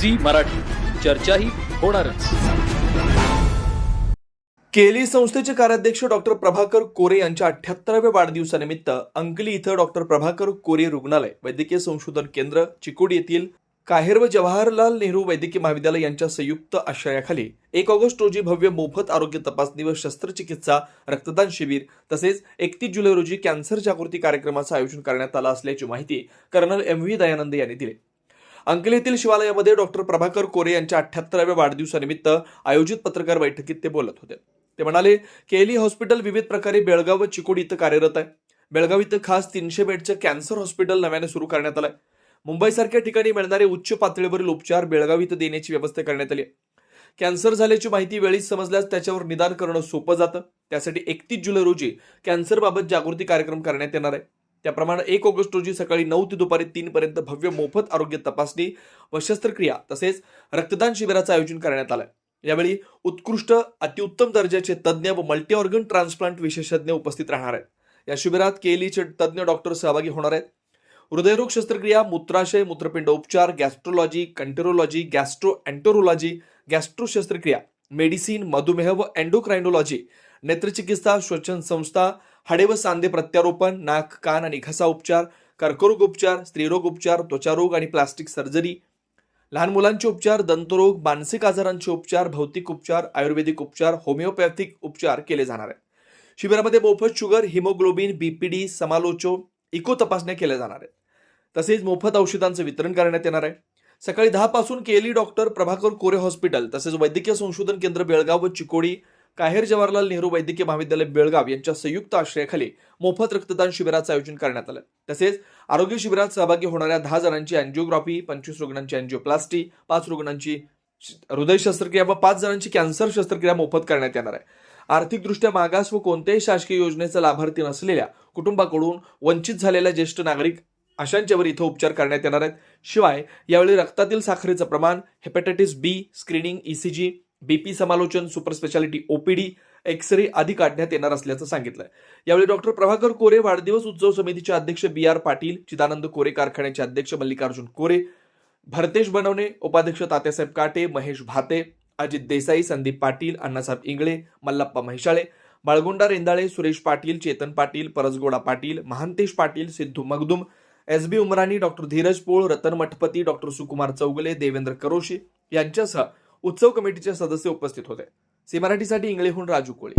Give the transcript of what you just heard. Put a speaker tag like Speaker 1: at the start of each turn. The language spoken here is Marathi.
Speaker 1: झी मराठी. चर्चाही होणारच.
Speaker 2: केली संस्थेचे कार्याध्यक्ष डॉक्टर प्रभाकर कोरे यांच्या अठ्याहत्तराव्या वाढदिवसानिमित्त अंकली इथं डॉक्टर प्रभाकर कोरे रुग्णालय वैद्यकीय संशोधन केंद्र चिकोडी येथील काहेर व जवाहरलाल नेहरू वैद्यकीय महाविद्यालय यांच्या संयुक्त आश्रयाखाली एक ऑगस्ट रोजी भव्य मोफत आरोग्य तपासणी व शस्त्रचिकित्सा रक्तदान शिबिर तसेच एकतीस जुलै रोजी कॅन्सर जागृती कार्यक्रमाचं आयोजन करण्यात आलं असल्याची माहिती कर्नल एम व्ही दयानंद यांनी दिली. अंकली येथील शिवालयामध्ये डॉक्टर प्रभाकर कोरे यांच्या अठ्याहत्तराव्या वाढदिवसानिमित्त आयोजित पत्रकार बैठकीत ते बोलत होते. ते म्हणाले केली हॉस्पिटल विविध प्रकारे बेळगाव व चिकोडी इथं कार्यरत आहे. बेळगाव इथं खास तीनशे बेडचं कॅन्सर हॉस्पिटल नव्याने सुरू करण्यात आलंय. मुंबईसारख्या ठिकाणी मिळणारे उच्च पातळीवरील उपचार बेळगाव इथं देण्याची व्यवस्था करण्यात आली आहे. कॅन्सर झाल्याची माहिती वेळीच समजल्यास त्याच्यावर निदान करणं सोपं जातं. त्यासाठी एकतीस जुलै रोजी कॅन्सरबाबत जागृती कार्यक्रम करण्यात येणार आहे. त्याप्रमाणे एक ऑगस्ट रोजी सकाळी नऊ ते दुपारी तीनपर्यंत भव्य मोफत आरोग्य तपासणी व शस्त्रक्रिया तसेच रक्तदान शिबिराचं आयोजन करण्यात आलं यावेळी उत्कृष्ट अतिउत्तम दर्जाचे तज्ज्ञ व मल्टी ऑर्गन ट्रान्सप्लांट विशेषज्ञ उपस्थित राहणार आहेत. या शिबिरात केलीचे तज्ज्ञ डॉक्टर सहभागी होणार आहेत. हृदयरोग शस्त्रक्रिया मूत्राशय मूत्रपिंड उपचार गॅस्ट्रोलॉजी कंटेरोलॉजी गॅस्ट्रो अँटोरोलॉजी गॅस्ट्रो शस्त्रक्रिया मेडिसिन मधुमेह व अँडोक्रायनोलॉजी नेत्रचिकित्सा श्वसन संस्था हाडे व सांधे प्रत्यारोपण नाक कान आणि घसा उपचार कर्करोग उपचार स्त्रीरोग उपचार त्वचारोग आणि प्लास्टिक सर्जरी. लहान मुलांचे उपचार दंतरोग मानसिक आजारांचे उपचार भौतिक उपचार आयुर्वेदिक उपचार होमिओपॅथिक उपचार केले जाणार आहेत. शिबिरामध्ये मोफत शुगर हिमोग्लोबिन बीपीडी समालोचो इको तपासण्या केल्या जाणार आहेत. तसेच मोफत औषधांचं वितरण करण्यात येणार आहे. सकाळी दहापासून केली डॉक्टर प्रभाकर कोरे हॉस्पिटल तसेच वैद्यकीय संशोधन केंद्र बेळगाव व चिकोडी काहेर जवाहरलाल नेहरू वैद्यकीय महाविद्यालय बेळगाव यांच्या संयुक्त आश्रयाखाली मोफत रक्तदान शिबिराचं आयोजन करण्यात आलं. तसेच आरोग्य शिबिरात सहभागी होणाऱ्या दहा जणांची अँजिओग्राफी पंचवीस रुग्णांची अँजिओप्लास्टी पाच रुग्णांची हृदय शस्त्रक्रिया व पाच जणांची कॅन्सर शस्त्रक्रिया मोफत करण्यात येणार आहे. आर्थिकदृष्ट्या मागास व कोणत्याही शासकीय योजनेचा लाभार्थी नसलेल्या कुटुंबाकडून वंचित झालेल्या ज्येष्ठ नागरिक अशांच्यावर इथं उपचार करण्यात येणार आहेत. शिवाय यावेळी रक्तातील साखरेचं प्रमाण hepatitis B screening ECG BP समालोचन super speciality OPD X ray काढण्यात येणार असल्याचं सांगितलं यावेळी डॉक्टर प्रभाकर कोरे वाढदिवस उत्सव समितीचे अध्यक्ष बी आर पाटील चिदानंद कोरे कारखान्याचे अध्यक्ष मल्लिकार्जुन कोरे भरतेश बनवणे उपाध्यक्ष Tatyasaheb Kate Mahesh Bhate Ajit Desai Sandeep Patil Annasaheb Ingale Mallappa Mhaishale Balgunda Rendale Suresh Patil Chetan Patil Parasgoda Patil Mahantesh Patil Siddhu Magdum S B Umrani doctor Dhiraj Pol Ratan Mathpati doctor Sukumar Chougale Devendra Karoshi यांच्यासह उत्सव कमिटीचे सदस्य उपस्थित होते. सी मराठीसाठी इंगळेहून राजू कोळी.